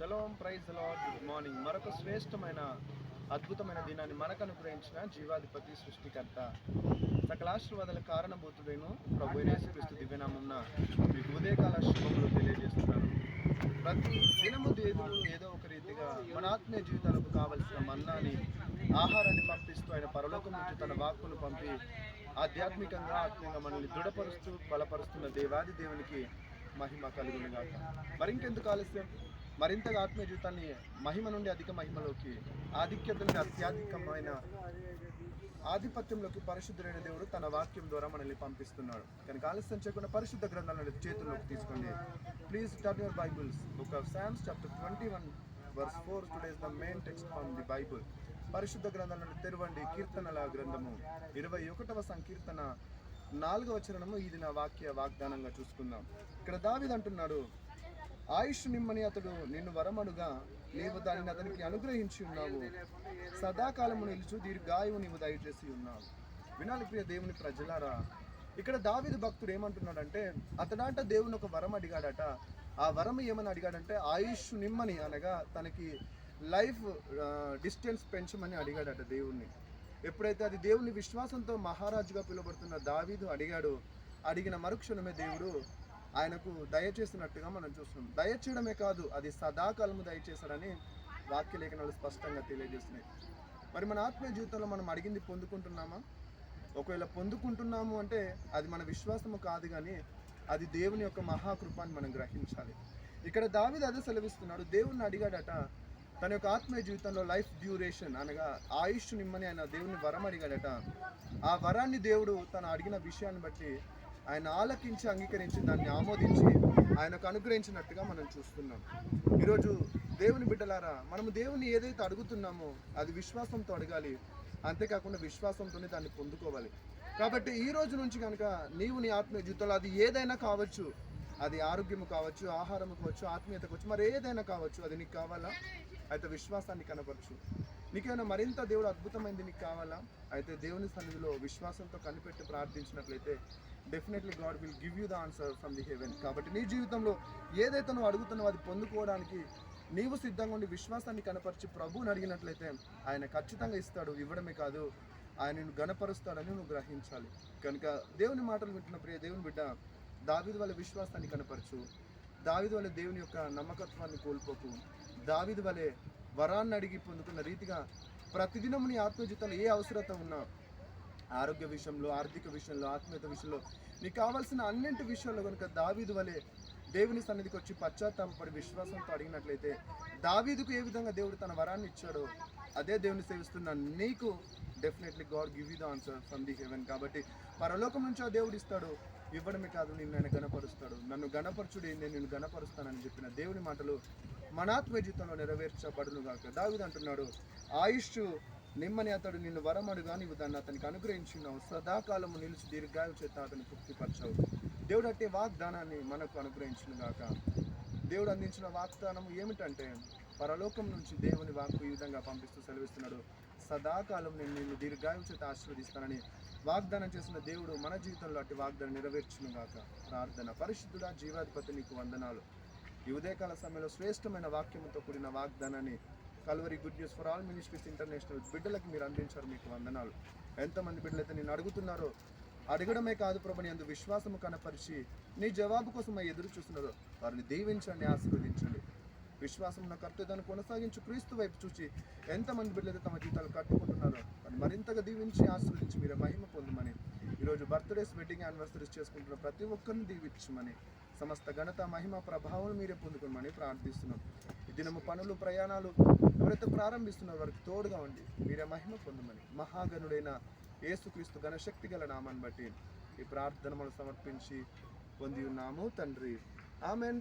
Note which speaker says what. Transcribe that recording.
Speaker 1: Shalom praise lord good morning మరొక శ్రేష్టమైన అద్భుతమైన దినాన్ని మనకు అనుగ్రహించిన జీవాధిపతి సృష్టికర్త. సకలాశీర్వాదాల కారణభూతుడైన ప్రభు యేసుక్రీస్తు దివ్యనామంన మీకు ఉదయకాల శుభములు తెలియజేస్తున్నాను. ప్రతి దినము దేవుడు ఏదో ఒక రీతిగా మన ఆత్మీయ జీవితాలకు కావలసిన మన్నాని ఆహారాన్ని పంపిస్తూ ఆయన పరలోకం నుంచి తన వాక్కును పంపి ఆధ్యాత్మికంగా ఆత్మీయంగా మనల్ని దృఢపరుస్తూ బలపరుస్తున్న దేవాది దేవునికి మహిమ కలుగును గాక మరింకెందుకు ఆలస్యం? మరింతగా ఆత్మీయ జీవితాన్ని మహిమ నుండి అధిక మహిమలోకి ఆధిక్యత నుండి అత్యాధికమైన ఆధిపత్యంలోకి పరిశుద్ధులైన దేవుడు తన వాక్యం ద్వారా మనల్ని పంపిస్తున్నాడు. కనుక ఆలస్యం చేయకుండా పరిశుద్ధ గ్రంథాలను చేతుల్లోకి తీసుకోండి. Please turn your Bibles book of Psalms chapter twenty one verse four today's the main text from the Bible పరిశుద్ధ గ్రంథాలను తెరవండి. కీర్తనల గ్రంథము. ఇరవై ఒకటవ సంకీర్తన నాలుగవ చరణము. ఇది నా వాక్య వాగ్దానంగా చూసుకుందాం. ఇక్కడ దావిదంటున్నాడు ఆయుష్ నిమ్మని అతడు నిన్ను వరమడుగా నీవు దానిని అతనికి అనుగ్రహించి ఉన్నావు. సదాకాలము నిలుచు దీర్ఘాయువు నీవు దయచేసి ఉన్నావు. వినాలి ప్రియ దేవుని ప్రజలారా ఇక్కడ దావిది భక్తుడు ఏమంటున్నాడంటే అతడంట దేవుని ఒక వరం అడిగాడట. ఆ వరం ఏమని అడిగాడంటే ఆయుష్ నిమ్మని అనగా తనకి లైఫ్ డిస్టెన్స్ పెంచమని అడిగాడట దేవుణ్ణి. ఎప్పుడైతే అది దేవుని విశ్వాసంతో మహారాజుగా పిలువబడుతున్న దావీదు అడిగాడు అడిగిన మరుక్షణమే దేవుడు ఆయనకు దయచేసినట్టుగా మనం చూస్తున్నాం. దయచేయడమే కాదు అది సదాకాలము దయచేశాడని వాక్యలేఖనాలు స్పష్టంగా తెలియజేస్తున్నాయి. మరి మన ఆత్మీయ జీవితంలో మనం అడిగింది పొందుకుంటున్నామా? ఒకవేళ పొందుకుంటున్నాము అంటే అది మన విశ్వాసము కాదు కానీ అది దేవుని యొక్క మహాకృపాన్ని మనం గ్రహించాలి. ఇక్కడ దావిది అదే సెలవిస్తున్నాడు. దేవుణ్ణి అడిగాడట తన యొక్క ఆత్మీయ జీవితంలో లైఫ్ డ్యూరేషన్ అనగా ఆయుష్ నిమ్మని ఆయన దేవుని వరం అడిగాడట. ఆ వరాన్ని దేవుడు తను అడిగిన విషయాన్ని బట్టి ఆయన ఆలకించి అంగీకరించి దాన్ని ఆమోదించి ఆయనకు అనుగ్రహించినట్టుగా మనం చూస్తున్నాం. ఈరోజు దేవుని బిడ్డలారా మనము దేవుని ఏదైతే అడుగుతున్నామో అది విశ్వాసంతో అడగాలి. అంతేకాకుండా విశ్వాసంతోనే దాన్ని పొందుకోవాలి. కాబట్టి ఈ రోజు నుంచి కనుక నీవు నీ ఆత్మీయ జీవితంలో అది ఏదైనా కావచ్చు అది ఆరోగ్యము కావచ్చు ఆహారం కావచ్చు ఆత్మీయత కావచ్చు మరి ఏదైనా కావచ్చు అది నీకు కావాలా? అయితే విశ్వాసాన్ని కనపరచు. నీకేమైనా మరింత దేవుడు అద్భుతమైంది నీకు కావాలా? అయితే దేవుని సన్నిధిలో విశ్వాసంతో కనిపెట్టి ప్రార్థించినట్లయితే definitely God will give you the answer from the heaven కాబట్టి నీ జీవితంలో ఏదైతే నువ్వు అడుగుతున్నావో అది పొందుకోవడానికి నీవు సిద్ధంగా ఉండి విశ్వాసాన్ని కనపరిచి ప్రభువుని అడిగినట్లయితే ఆయన ఖచ్చితంగా ఇస్తాడు ఇవ్వడమే కాదు ఆయనను గణపరుస్తాడని నువ్వు గ్రహించాలి. కనుక దేవుని మాటలు వింటున్న ప్రియ దేవుని బిడ్డ దావిది వల్ల విశ్వాసాన్ని కనపరచు. దావిది వల్ల దేవుని యొక్క నమ్మకత్వాన్ని కోల్పోకు. దావిది వలె వరాన్ని అడిగి పొందుకున్న రీతిగా ప్రతిదినం నీ ఆత్మజీతంలో ఏ అవసరత ఉన్నా ఆరోగ్య విషయంలో ఆర్థిక విషయంలో ఆత్మీయత విషయంలో నీకు కావాల్సిన అన్నింటి విషయంలో కనుక దావీదు వలె దేవుని సన్నిధికి వచ్చి పశ్చాత్తాపడి విశ్వాసంతో అడిగినట్లయితే దావీదుకు ఏ విధంగా దేవుడు తన వరాన్ని ఇచ్చాడో అదే దేవుని సేవిస్తున్న నీకు definitely God give you the answer from the heaven కాబట్టి పరలోకం నుంచి ఆ దేవుడు ఇస్తాడు. ఇవ్వడమే కాదు నేను ఆయన గణపరుస్తాడు నన్ను గణపరచుడు నేను గణపరుస్తానని చెప్పిన దేవుని మాటలు మనాత్మ జీవితంలో నెరవేర్చబడును గాక. దావిది అంటున్నాడు ఆయుష్ నిమ్మని అతడు నిన్ను వరమడుగా నీవు దాన్ని అతనికి అనుగ్రహించున్నావు సదాకాలము నిలిచి దీర్ఘాయు చేత అతను తృప్తిపరచావు. దేవుడు అట్టే వాగ్దానాన్ని మనకు అనుగ్రహించును గాక. దేవుడు అందించిన వాగ్దానం ఏమిటంటే పరలోకం నుంచి దేవుని వాక్కు ఈ విధంగా పంపిస్తూ సెలవిస్తున్నాడు సదాకాలం నేను నిన్ను దీర్ఘాయు చేత ఆశీర్వదిస్తానని వాగ్దానం చేసిన దేవుడు మన జీవితంలో అటు వాగ్దానం నెరవేర్చును గాక ప్రార్థన. పరిశుద్ధుడా జీవాధిపతి నీకు వందనాలు. ఈ ఉదయకాల సమయంలో శ్రేష్టమైన వాక్యంతో కూడిన వాగ్దానాన్ని Calvary good news for all ministries international బిడ్డలకు మీరు అందించారు మీకు వందనాలు. ఎంతమంది బిడ్డలైతే నేను అడుగుతున్నారో అడగడమే కాదు ప్రభు అందు విశ్వాసము కనపరిచి నీ జవాబు కోసం ఎదురు చూస్తున్నారో వారిని దీవించండి ఆశీర్వదించండి. విశ్వాసం నా కర్తవ్యాన్ని కొనసాగించు క్రీస్తు వైపు చూసి ఎంతమంది బిడ్డలు తమ జీవితాలు కట్టుకుంటున్నారో అది మరింతగా దీవించి ఆశీర్వదించి మీరు మహిమ పొందమని. ఈరోజు బర్త్డేస్ వెడ్డింగ్ యానివర్సరీస్ చేసుకుంటున్న ప్రతి ఒక్కరిని దీవించమని. సమస్త ఘనత మహిమ ప్రభావం మీరే పొందుకోమని ప్రార్థిస్తున్నాం. ఈ దినము పనులు ప్రయాణాలు ఎవరైతే ప్రారంభిస్తున్నారో వారికి తోడుగా ఉండి మీరే మహిమ పొందమని. మహాగణుడైన ఏసుక్రీస్తు ఘనశక్తి గల నామాన్ని బట్టి ఈ ప్రార్థన మనం సమర్పించి పొంది ఉన్నాము తండ్రి. ఆమెన్.